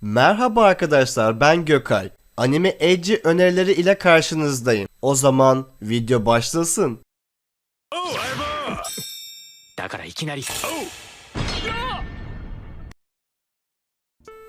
Merhaba arkadaşlar ben Gökay. Anime Edge önerileri ile karşınızdayım. O zaman video başlasın.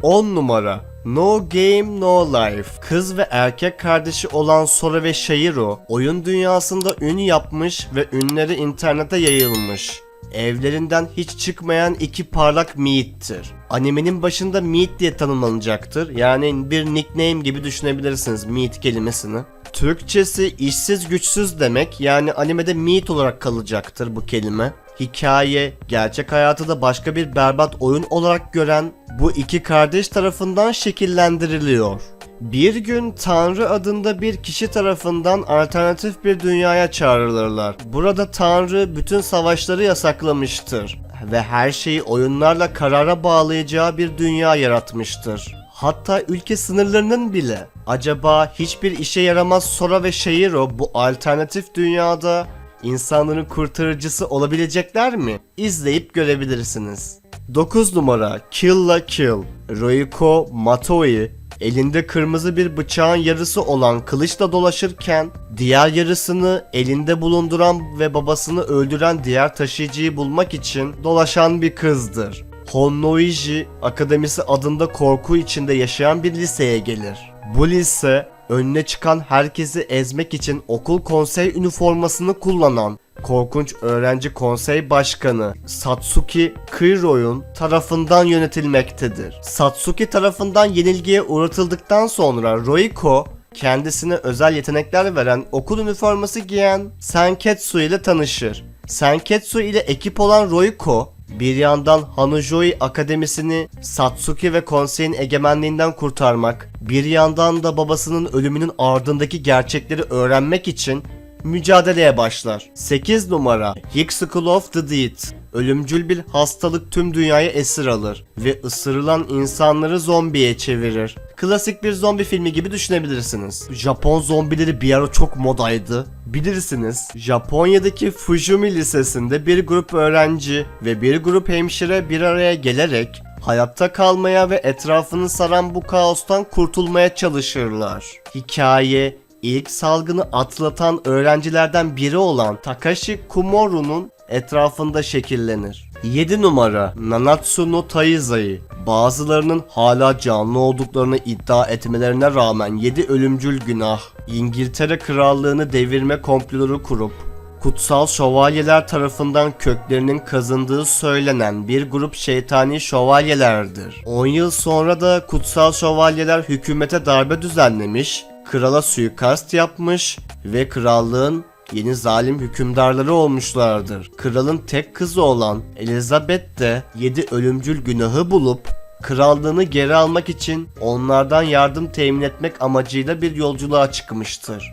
On numara No Game No Life Kız ve erkek kardeşi olan Sora ve Shiro oyun dünyasında ün yapmış ve ünleri internete yayılmış. Evlerinden hiç çıkmayan iki parlak Meat'tir. Animenin başında Meat diye tanımlanacaktır. Yani bir nickname gibi düşünebilirsiniz Meat kelimesini. Türkçesi işsiz güçsüz demek yani animede Meat olarak kalacaktır bu kelime hikaye, gerçek hayatı da başka bir berbat oyun olarak gören bu iki kardeş tarafından şekillendiriliyor. Bir gün Tanrı adında bir kişi tarafından alternatif bir dünyaya çağrılırlar. Burada Tanrı bütün savaşları yasaklamıştır ve her şeyi oyunlarla karara bağlayacağı bir dünya yaratmıştır. Hatta ülke sınırlarının bile. Acaba hiçbir işe yaramaz Sora ve Shiro bu alternatif dünyada insanların kurtarıcısı olabilecekler mi? İzleyip görebilirsiniz. 9 numara Kill la Kill Roiko Matoi elinde kırmızı bir bıçağın yarısı olan kılıçla dolaşırken diğer yarısını elinde bulunduran ve babasını öldüren diğer taşıyıcıyı bulmak için dolaşan bir kızdır. Honnoiji Akademisi adında korku içinde yaşayan bir liseye gelir. Bu lise önüne çıkan herkesi ezmek için okul konsey üniformasını kullanan korkunç öğrenci konsey başkanı Satsuki Kiro'yun tarafından yönetilmektedir. Satsuki tarafından yenilgiye uğratıldıktan sonra Roiko kendisine özel yetenekler veren okul üniforması giyen Senketsu ile tanışır. Senketsu ile ekip olan Roiko bir yandan Hanujoi Akademisi'ni Satsuki ve konseyin egemenliğinden kurtarmak, bir yandan da babasının ölümünün ardındaki gerçekleri öğrenmek için mücadeleye başlar. 8 numara Hick School of the Dead Ölümcül bir hastalık tüm dünyayı esir alır ve ısırılan insanları zombiye çevirir. Klasik bir zombi filmi gibi düşünebilirsiniz. Japon zombileri bir ara çok modaydı. Bilirsiniz, Japonya'daki Fujimi Lisesi'nde bir grup öğrenci ve bir grup hemşire bir araya gelerek hayatta kalmaya ve etrafını saran bu kaostan kurtulmaya çalışırlar. Hikaye ilk salgını atlatan öğrencilerden biri olan Takashi Kumoru'nun etrafında şekillenir. 7 numara Nanatsu no Taizai Bazılarının hala canlı olduklarını iddia etmelerine rağmen 7 ölümcül günah İngiltere krallığını devirme komploları kurup kutsal şövalyeler tarafından köklerinin kazındığı söylenen bir grup şeytani şövalyelerdir. 10 yıl sonra da kutsal şövalyeler hükümete darbe düzenlemiş, krala suikast yapmış ve krallığın yeni zalim hükümdarları olmuşlardır. Kralın tek kızı olan Elizabeth de 7 ölümcül günahı bulup krallığını geri almak için onlardan yardım temin etmek amacıyla bir yolculuğa çıkmıştır.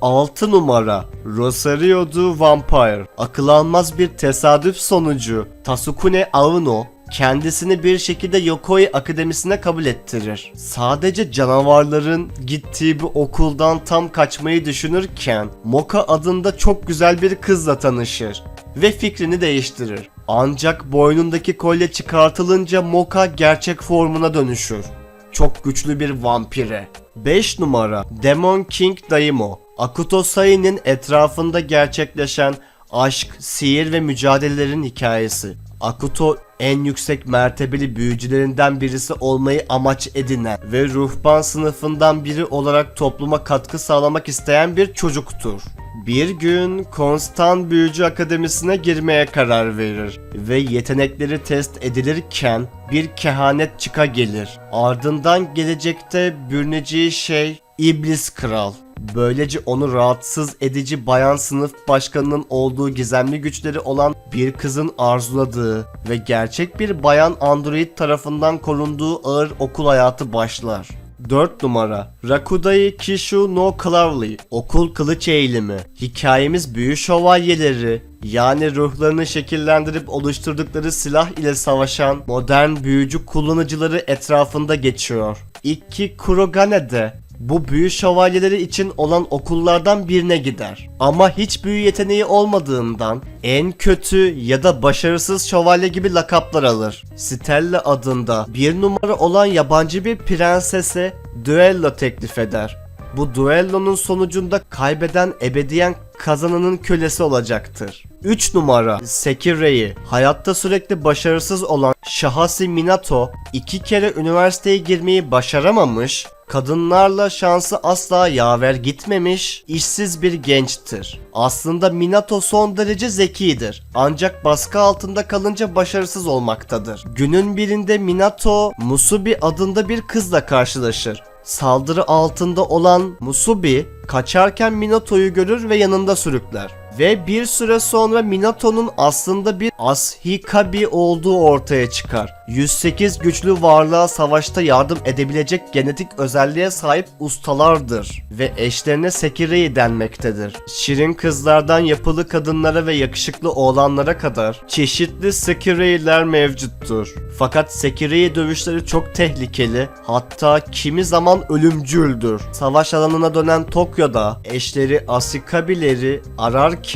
6 numara Rosario du Vampire Akıl almaz bir tesadüf sonucu Tasukune Auno kendisini bir şekilde Yokoi Akademisi'ne kabul ettirir. Sadece canavarların gittiği bir okuldan tam kaçmayı düşünürken Moka adında çok güzel bir kızla tanışır ve fikrini değiştirir. Ancak boynundaki kolye çıkartılınca Moka gerçek formuna dönüşür. Çok güçlü bir vampire. 5 numara Demon King Daimo Akuto Sai'nin etrafında gerçekleşen aşk, sihir ve mücadelelerin hikayesi. Akuto en yüksek mertebeli büyücülerinden birisi olmayı amaç edinen ve ruhban sınıfından biri olarak topluma katkı sağlamak isteyen bir çocuktur. Bir gün Konstan Büyücü Akademisi'ne girmeye karar verir ve yetenekleri test edilirken bir kehanet çıka gelir. Ardından gelecekte bürüneceği şey İblis Kral. Böylece onu rahatsız edici bayan sınıf başkanının olduğu gizemli güçleri olan bir kızın arzuladığı ve gerçek bir bayan android tarafından korunduğu ağır okul hayatı başlar. 4 numara Rakudai Kishu no Clavely Okul Kılıç Eğilimi Hikayemiz büyü şövalyeleri yani ruhlarını şekillendirip oluşturdukları silah ile savaşan modern büyücü kullanıcıları etrafında geçiyor. Ikki Kurogane'de Bu büyü şövalyeleri için olan okullardan birine gider. Ama hiç büyü yeteneği olmadığından en kötü ya da başarısız şövalye gibi lakaplar alır. Stella adında bir numara olan yabancı bir prensese düello teklif eder. Bu duellonun sonucunda kaybeden ebediyen kazananın kölesi olacaktır. 3 numara Sekire'yi hayatta sürekli başarısız olan Şahasi Minato iki kere üniversiteye girmeyi başaramamış, kadınlarla şansı asla yaver gitmemiş, işsiz bir gençtir. Aslında Minato son derece zekidir. Ancak baskı altında kalınca başarısız olmaktadır. Günün birinde Minato Musubi adında bir kızla karşılaşır. Saldırı altında olan Musubi kaçarken Minato'yu görür ve yanında sürükler. Ve bir süre sonra Minato'nun aslında bir Ashikabi olduğu ortaya çıkar. 108 güçlü varlığa savaşta yardım edebilecek genetik özelliğe sahip ustalardır ve eşlerine Sekirei denmektedir. Şirin kızlardan yapılı kadınlara ve yakışıklı oğlanlara kadar çeşitli Sekirei'ler mevcuttur. Fakat Sekirei dövüşleri çok tehlikeli, hatta kimi zaman ölümcüldür. Savaş alanına dönen Tokyo'da eşleri Asikabileri ararken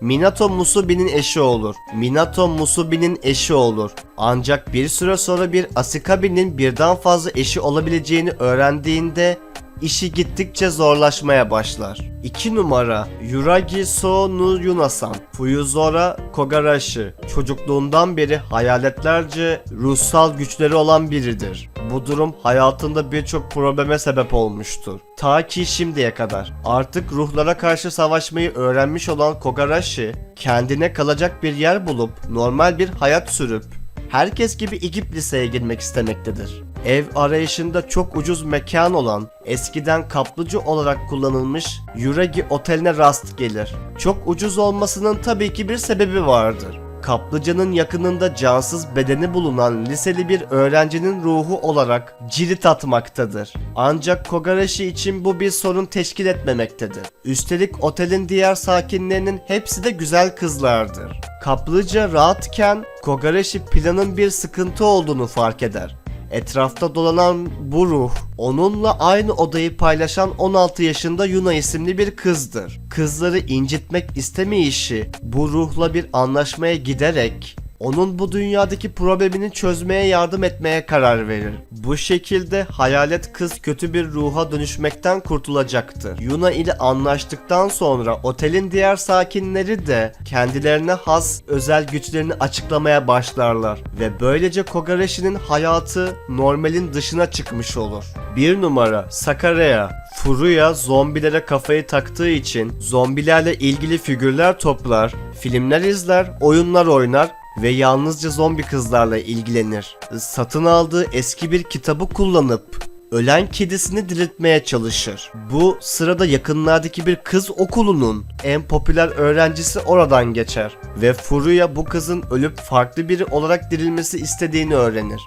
Minato Musubi'nin eşi olur. Minato Musubi'nin eşi olur. Ancak bir süre sonra bir Asikabi'nin birden fazla eşi olabileceğini öğrendiğinde işi gittikçe zorlaşmaya başlar. 2 numara Yuragi So no Yunasan Fuyuzora Kogarashi çocukluğundan beri hayaletlerce ruhsal güçleri olan biridir. Bu durum hayatında birçok probleme sebep olmuştur. Ta ki şimdiye kadar. Artık ruhlara karşı savaşmayı öğrenmiş olan Kogarashi kendine kalacak bir yer bulup normal bir hayat sürüp herkes gibi İgip liseye girmek istemektedir. Ev arayışında çok ucuz mekan olan, eskiden kaplıcı olarak kullanılmış Yuragi Oteline rast gelir. Çok ucuz olmasının tabii ki bir sebebi vardır. Kaplıcanın yakınında cansız bedeni bulunan liseli bir öğrencinin ruhu olarak cirit atmaktadır. Ancak Kogarashi için bu bir sorun teşkil etmemektedir. Üstelik otelin diğer sakinlerinin hepsi de güzel kızlardır. Kaplıca rahatken Kogarashi planın bir sıkıntı olduğunu fark eder. Etrafta dolanan bu ruh onunla aynı odayı paylaşan 16 yaşında Yuna isimli bir kızdır. Kızları incitmek istemeyişi bu ruhla bir anlaşmaya giderek onun bu dünyadaki problemini çözmeye yardım etmeye karar verir. Bu şekilde hayalet kız kötü bir ruha dönüşmekten kurtulacaktır. Yuna ile anlaştıktan sonra otelin diğer sakinleri de kendilerine has özel güçlerini açıklamaya başlarlar ve böylece Kogarashi'nin hayatı normalin dışına çıkmış olur. Bir numara Sakarya Furuya zombilere kafayı taktığı için zombilerle ilgili figürler toplar, filmler izler, oyunlar oynar ve yalnızca zombi kızlarla ilgilenir. Satın aldığı eski bir kitabı kullanıp ölen kedisini diriltmeye çalışır. Bu sırada yakınlardaki bir kız okulunun en popüler öğrencisi oradan geçer ve Furuya bu kızın ölüp farklı biri olarak dirilmesi istediğini öğrenir.